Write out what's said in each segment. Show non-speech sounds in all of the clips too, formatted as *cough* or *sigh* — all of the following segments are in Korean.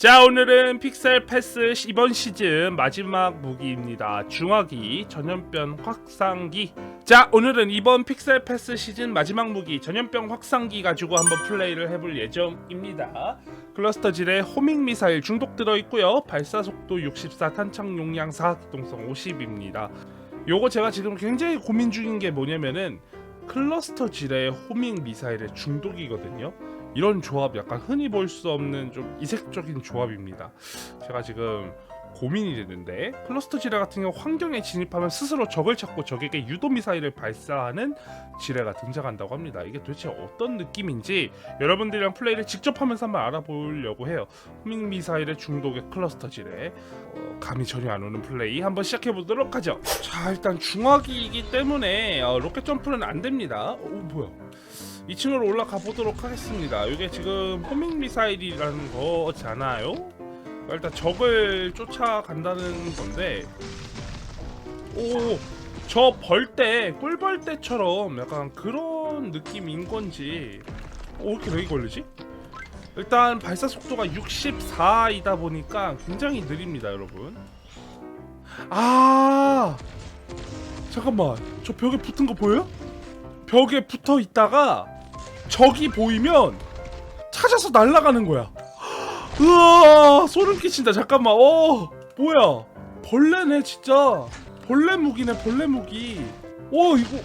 자 오늘은 픽셀 패스 이번 시즌 마지막 무기입니다. 중화기 전염병 확산기. 자 오늘은 이번 픽셀 패스 시즌 마지막 무기 전염병 확산기 가지고 한번 플레이를 해볼 예정입니다. 클러스터질에 호밍 미사일 중독 들어있고요. 발사 속도 64 탄창 용량 4 기동성 50입니다. 요거 제가 지금 굉장히 고민 중인 게 뭐냐면은 클러스터질의 호밍 미사일의 중독이거든요 이런 조합 약간 흔히 볼 수 없는 좀 이색적인 조합입니다. 제가 지금 고민이 되는데 클러스터 지뢰 같은 경우 환경에 진입하면 스스로 적을 찾고 적에게 유도 미사일을 발사하는 지뢰가 등장한다고 합니다. 이게 도대체 어떤 느낌인지 여러분들이랑 플레이를 직접 하면서 한번 알아보려고 해요. 호밍 미사일의 중독의 클러스터 지뢰 어, 감이 전혀 안 오는 플레이 한번 시작해 보도록 하죠. 자 일단 중화기이기 때문에 어, 로켓 점프는 안 됩니다. 오 뭐야? 2층으로 올라가 보도록 하겠습니다. 이게 지금 호밍 미사일이라는 거잖아요. 일단 적을 쫓아간다는 건데, 오, 저 벌떼, 꿀벌떼처럼 약간 그런 느낌인 건지, 오, 이렇게 렉이 걸리지? 일단 발사 속도가 64이다 보니까 굉장히 느립니다, 여러분. 아, 잠깐만, 저 벽에 붙은 거 보여요? 벽에 붙어 있다가 적이 보이면 찾아서 날아가는 거야. 으아 소름 끼친다. 잠깐만. 어 뭐야? 벌레네 진짜. 벌레 무기네 벌레 무기. 오 이거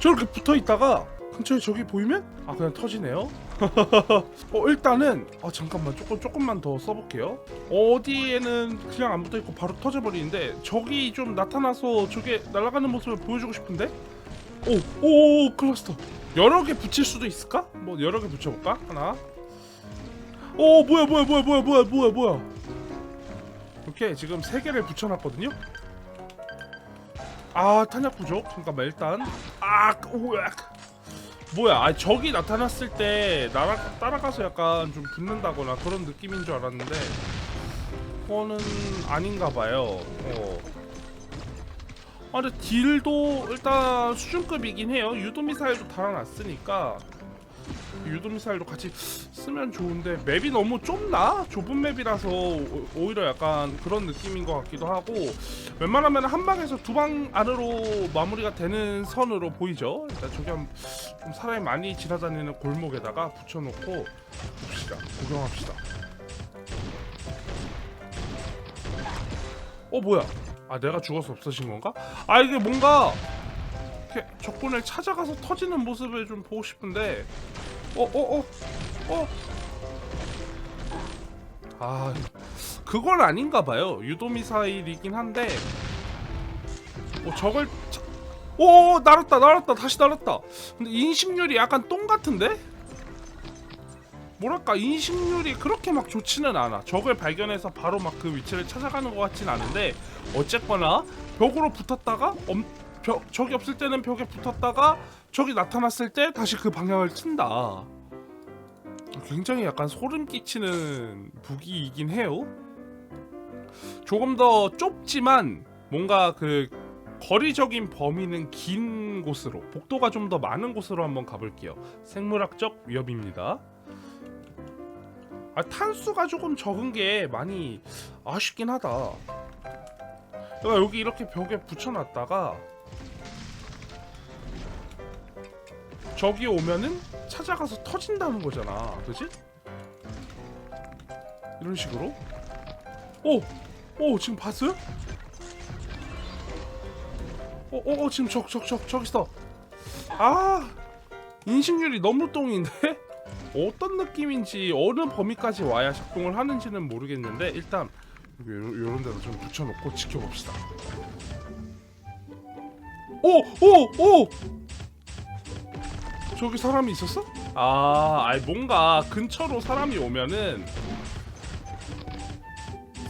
저렇게 붙어 있다가 근처에 적이 보이면 아 그냥 터지네요. *laughs* 어 일단은 아 잠깐만 조금 조금만 더 써볼게요. 어디에는 그냥 안 붙어 있고 바로 터져버리는데 적이 좀 나타나서 저게 날아가는 모습을 보여주고 싶은데 오, 오, 오, 클러스터. 여러 개 붙일 수도 있을까? 뭐 여러 개 붙여볼까? 하나. 오, 뭐야, 뭐야, 뭐야, 뭐야, 뭐야, 뭐야, 뭐야. 이렇게 지금 세 개를 붙여놨거든요. 아, 탄약 부족. 잠깐만 일단. 아, 우악. 뭐야? 아, 적이 나타났을 때 날아 따라가서 약간 좀 붙는다거나 그런 느낌인 줄 알았는데 그거는 아닌가 봐요. 어. 아 근데 딜도 일단 수준급이긴 해요. 유도 미사일도 달아놨으니까 유도 미사일도 같이 쓰면 좋은데 맵이 너무 좁나? 좁은 맵이라서 오- 오히려 약간 그런 느낌인 것 같기도 하고 웬만하면 한 방에서 두 방 안으로 마무리가 되는 선으로 보이죠? 일단 저기 한, 좀 사람이 많이 지나다니는 골목에다가 붙여놓고 봅시다. 구경합시다. 어 뭐야 아 내가 죽어서 없어진 건가? 아 이게 뭔가 이렇게 적군을 찾아가서 터지는 모습을 좀 보고 싶은데. 어 어 어 어, 아 그건 아닌가 봐요. 유도 미사일이긴 한데. 어 적을 차... 오 날았다 날았다 다시 날았다. 근데 인식률이 약간 똥 같은데? 뭐랄까 인식률이 그렇게 막 좋지는 않아. 적을 발견해서 바로 막 그 위치를 찾아가는 것 같진 않은데 어쨌거나 벽으로 붙었다가 엄, 벽, 적이 없을 때는 벽에 붙었다가 적이 나타났을 때 다시 그 방향을 튄다. 굉장히 약간 소름 끼치는 무기이긴 해요. 조금 더 좁지만 뭔가 그 거리적인 범위는 긴 곳으로 복도가 좀 더 많은 곳으로 한번 가볼게요. 생물학적 위협입니다 아, 탄수가 조금 적은 게 많이 아쉽긴 하다. 내가 여기 이렇게 벽에 붙여놨다가 저기 오면은 찾아가서 터진다는 거잖아, 그지? 이런 식으로. 오, 오 지금 봤어요? 어, 어, 어 지금 적, 적, 적, 저기 있어. 아, 인식률이 너무 똥인데? 어떤 느낌인지 어느 범위까지 와야 작동을 하는지는 모르겠는데 일단 요런 데다 좀 붙여놓고 지켜봅시다. 오! 오! 오! 저기 사람이 있었어? 아, 아니 뭔가 근처로 사람이 오면은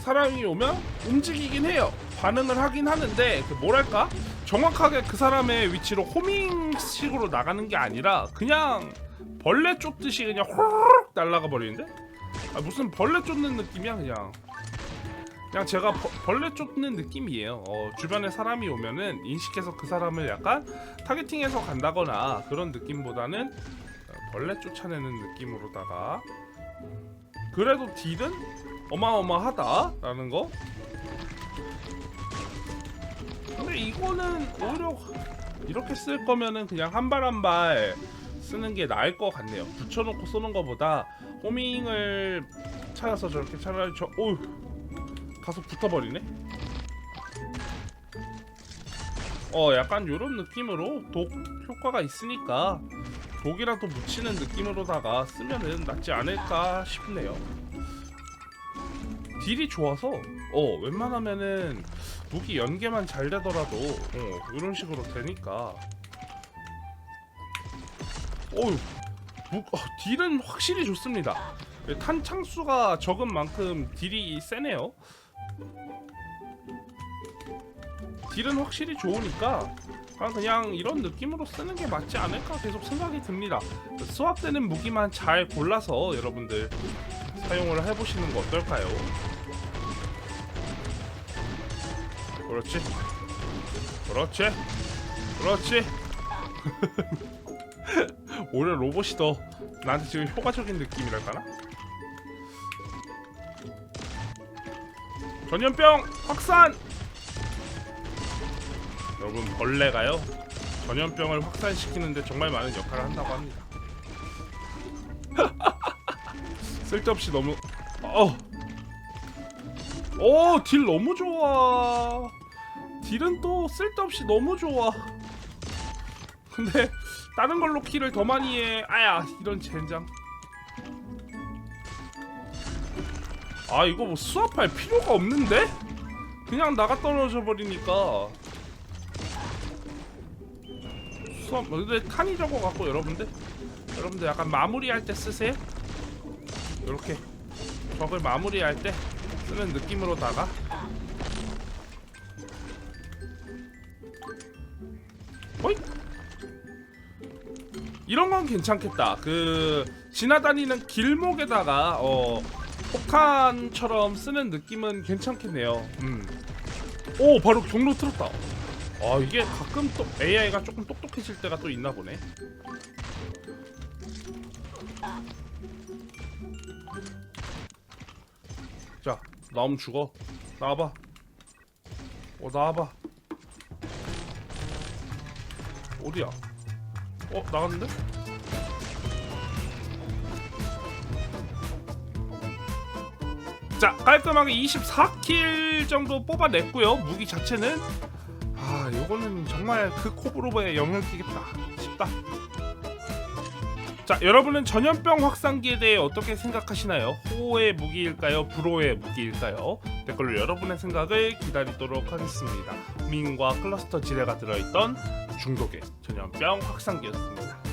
사람이 오면 움직이긴 해요. 반응을 하긴 하는데 그 뭐랄까 정확하게 그 사람의 위치로 호밍식으로 나가는 게 아니라 그냥 벌레 쫓듯이 그냥 호르륵 날아가 버리는데? 아, 무슨 벌레 쫓는 느낌이야 그냥 그냥 제가 버- 벌레 쫓는 느낌이에요 어, 주변에 사람이 오면은 인식해서 그 사람을 약간 타겟팅해서 간다거나 그런 느낌보다는 어, 벌레 쫓아내는 느낌으로다가 그래도 딜은 어마어마하다라는 거. 근데 이거는 오히려 이렇게 쓸 거면은 그냥 한 발 한발 쓰는 게 나을 것 같네요. 붙여놓고 쏘는 거보다 호밍을 찾아서 저렇게 차라리 저, 오, 가서 붙어버리네. 어, 약간 요런 느낌으로 독 효과가 있으니까 독이라도 묻히는 느낌으로다가 쓰면은 낫지 않을까 싶네요. 딜이 좋아서 어 웬만하면은 무기 연계만 잘 되더라도 어 이런 식으로 되니까 무, 어, 딜은 확실히 좋습니다. 탄창수가 적은 만큼 딜이 세네요. 딜은 확실히 좋으니까 그냥, 그냥 이런 느낌으로 쓰는 게 맞지 않을까 계속 생각이 듭니다. 수합되는 무기만 잘 골라서 여러분들 사용을 해보시는 거 어떨까요? 그렇지, 그렇지, 그렇지. *laughs* *laughs* 오히려 로봇이 더 나한테 지금 효과적인 느낌이랄까나? 전염병 확산! 여러분 벌레가요 전염병을 확산시키는데 정말 많은 역할을 한다고 합니다. *laughs* 쓸데없이 너무 어. 오, 딜 너무 좋아. 딜은 또 쓸데없이 너무 좋아. 근데 다른 걸로 키를 더 많이 해. 아야, 이런 젠장. 아, 이거 뭐 수압할 필요가 없는데? 그냥 나가 떨어져 버리니까. 수압, 근데 탄이 적어 갖고 여러분들, 여러분들 약간 마무리할 때 쓰세요. 이렇게 적을 마무리할 때 쓰는 느낌으로다가 어이? 이런 건 괜찮겠다. 그 지나다니는 길목에다가 어 폭탄처럼 쓰는 느낌은 괜찮겠네요. 음. 오 바로 경로 틀었다. 아 이게 가끔 또 AI가 조금 똑똑해질 때가 또 있나 보네. 자 나오면 죽어. 나와봐. 어 나와봐. 어디야? 어 나갔는데? 자 깔끔하게 24킬 정도 뽑아냈고요 무기 자체는 아 요거는 정말 그 코브로버에 영향 끼겠다 싶다 자 여러분은 전염병 확산기에 대해 어떻게 생각하시나요? 호의 무기일까요? 불호의 무기일까요? 댓글로 여러분의 생각을 기다리도록 하겠습니다 민과 클러스터 지뢰가 들어있던 중독의 전염병 확산기였습니다